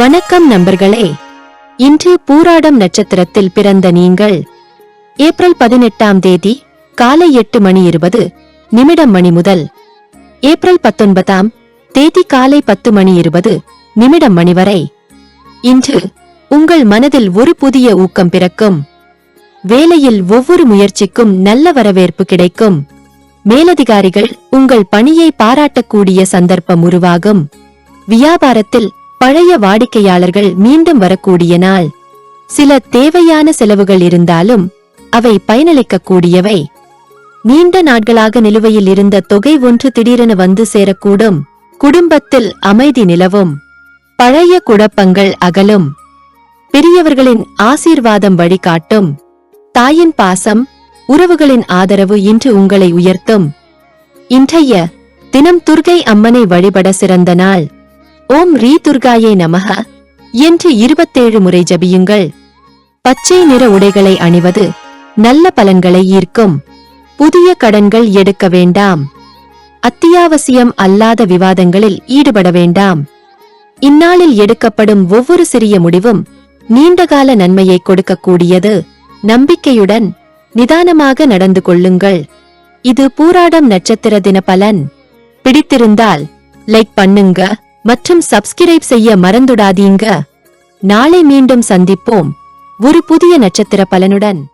வணக்கம் நண்பர்களே. இன்று பூராடம் நட்சத்திரத்தில் பிறந்த நீங்கள் ஏப்ரல் பதினெட்டாம் தேதி காலை எட்டு மணி இருபது நிமிடம் மணி முதல் ஏப்ரல் பத்தொன்பதாம் தேதி காலை பத்து மணி இருபது நிமிடம் மணி வரை. இன்று உங்கள் மனதில் ஒரு புதிய ஊக்கம் பிறக்கும். வேலையில் ஒவ்வொரு முயற்சிக்கும் நல்ல வரவேற்பு கிடைக்கும். மேலதிகாரிகள் உங்கள் பணியை பாராட்டக்கூடிய சந்தர்ப்பம் உருவாகும். வியாபாரத்தில் பழைய வாடிக்கையாளர்கள் மீண்டும் வரக்கூடிய நாள் சில தேவையான செலவுகள் இருந்தாலும் அவை பயனளிக்கக்கூடியவை. நீண்ட நாட்களாக நிலுவையில் இருந்த தொகை ஒன்று திடீரென வந்து சேரக்கூடும். குடும்பத்தில் அமைதி நிலவும். பழைய குழப்பங்கள் அகலும். பெரியவர்களின் ஆசீர்வாதம் வழிகாட்டும். தாயின் பாசம் உறவுகளின் ஆதரவு இன்று உங்களை உயர்த்தும். இன்றைய தினம் துர்கை அம்மனை வழிபட சிறந்த நாள். ஓம் ரீ துர்காயே நமக என்று இருபத்தேழு முறை ஜபியுங்கள். பச்சை நிற உடைகளை அணிவது நல்ல பலன்களை ஈர்க்கும். புதிய கடன்கள் எடுக்க வேண்டாம். அத்தியாவசியம் அல்லாத விவாதங்களில் ஈடுபட வேண்டாம். இந்நாளில் எடுக்கப்படும் ஒவ்வொரு சிறிய முடிவும் நீண்டகால நன்மையை கொடுக்கக்கூடியது. நம்பிக்கையுடன் நிதானமாக நடந்து கொள்ளுங்கள். இது பூராடம் நட்சத்திர தின பலன். பிடித்திருந்தால் லைக் பண்ணுங்க. மற்றும் சப்ஸ்கிரைப் செய்ய மறந்துடாதீங்க. நாளை மீண்டும் சந்திப்போம். ஒரு புதிய நட்சத்திர பலனுடன்.